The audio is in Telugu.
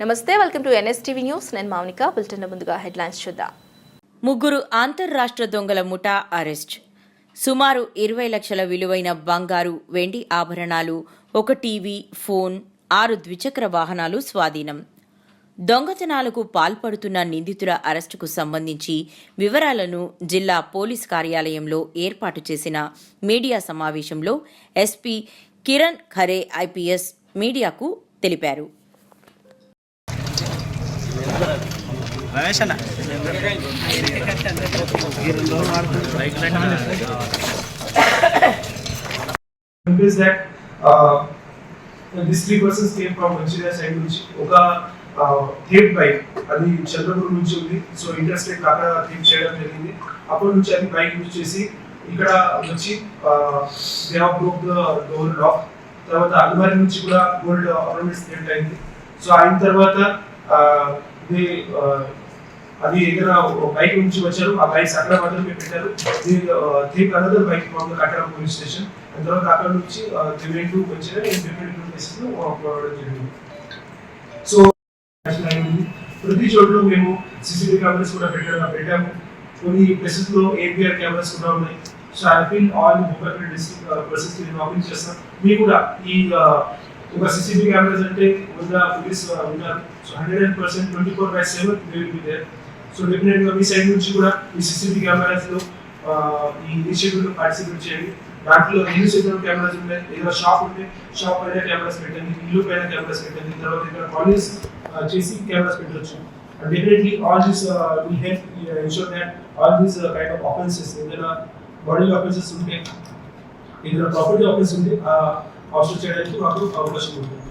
నమస్తే వెల్కమ్ టు ఎన్ఎస్టీవీ న్యూస్. నేను మౌనిక. బులెటిన్ ముందుగా హెడ్లైన్స్ చూద్దాం. ముగ్గురు అంతర్రాష్ట్ర దొంగల ముఠా అరెస్ట్. సుమారు ఇరవై లక్షల విలువైన బంగారు వెండి ఆభరణాలు ఒక టీవీ ఫోన్ ఆరు ద్విచక్ర వాహనాలు స్వాధీనం. దొంగతనాలకు పాల్పడుతున్న నిందితుల అరెస్టుకు సంబంధించి వివరాలను జిల్లా పోలీస్ కార్యాలయంలో ఏర్పాటు చేసిన మీడియా సమావేశంలో ఎస్పీ కిరణ్ ఖరే ఐపీఎస్ మీడియాకు తెలిపారు. రమేష్ అన్న. Is that uh, these three persons నుంచి ఒక uh, థేప్ బైక్ అది చంద్రపూర్ నుంచి ఉంది. సో ఇంట్రెస్టెడ్ కాక థేప్ చేయడం జరిగింది. అప్పటి నుంచి అది బైక్ యూజ్ చేసి ఇక్కడ వచ్చి they have broke the door lock తర్వాత అల్మారి నుంచి కూడా గోల్డ్ ఆర్నమెంట్స్ థేట్ అయింది. సో అయిన తర్వాత uh, దే అది ఏదైనా బైక్ నుంచి వచ్చారు ఆ బైక్ అక్కడ మాత్రమే పెట్టారు. థేక్ అనదర్ బైక్ ఫ్రమ్ కట్టడం పోలీస్ స్టేషన్ తర్వాత అక్కడ నుంచి దివేన్ టు మంచిగా డిఫరెంట్ డిఫరెంట్ పోవడం జరిగింది. సో ప్రతి చోట్ల మేము సీసీటీవీ కెమెరాస్ కూడా పెట్టడం పెట్టాము. కొన్ని ప్లేసెస్లో ఏపీఆర్ కెమెరాస్ కూడా ఉన్నాయి. So I all Bhupalpally district పర్సన్స్ని office చేస్తాం మీ కూడా ఈ ఒక సీసీటీవీ కెమెరాస్ అంటే వంద పోలీస్ ఉన్నారు. So hundred and percent twenty four by seven they will be there so డెఫినెట్గా మీ సైడ్ నుంచి కూడా ఈ సిసిటీవీ కెమెరాస్లో ఈ ఇనిషియేటివ్లో పార్టిసిపేట్ చేయండి. దాంట్లో ఎన్ని సెక్యూరిటీ కెమెరాస్ ఉంటాయి? ఏదైనా షాప్ ఉంటే షాప్ పైన కెమెరాస్ పెట్టండి. ఇల్లు పైన కెమెరాస్ పెట్టండి. తర్వాత ఇక్కడ కాలేజ్ చేసి కెమెరాస్ పెట్టవచ్చు definitely all this will help ensure that all these kind of offences ఏదైనా బాడీ ఆఫెన్సెస్ ఉంటే ఏదైనా ప్రాపర్టీ ఆఫెన్స్ ఉంటే ఆఫెన్స్ చేయడానికి మాకు అవకాశం ఉంటుంది.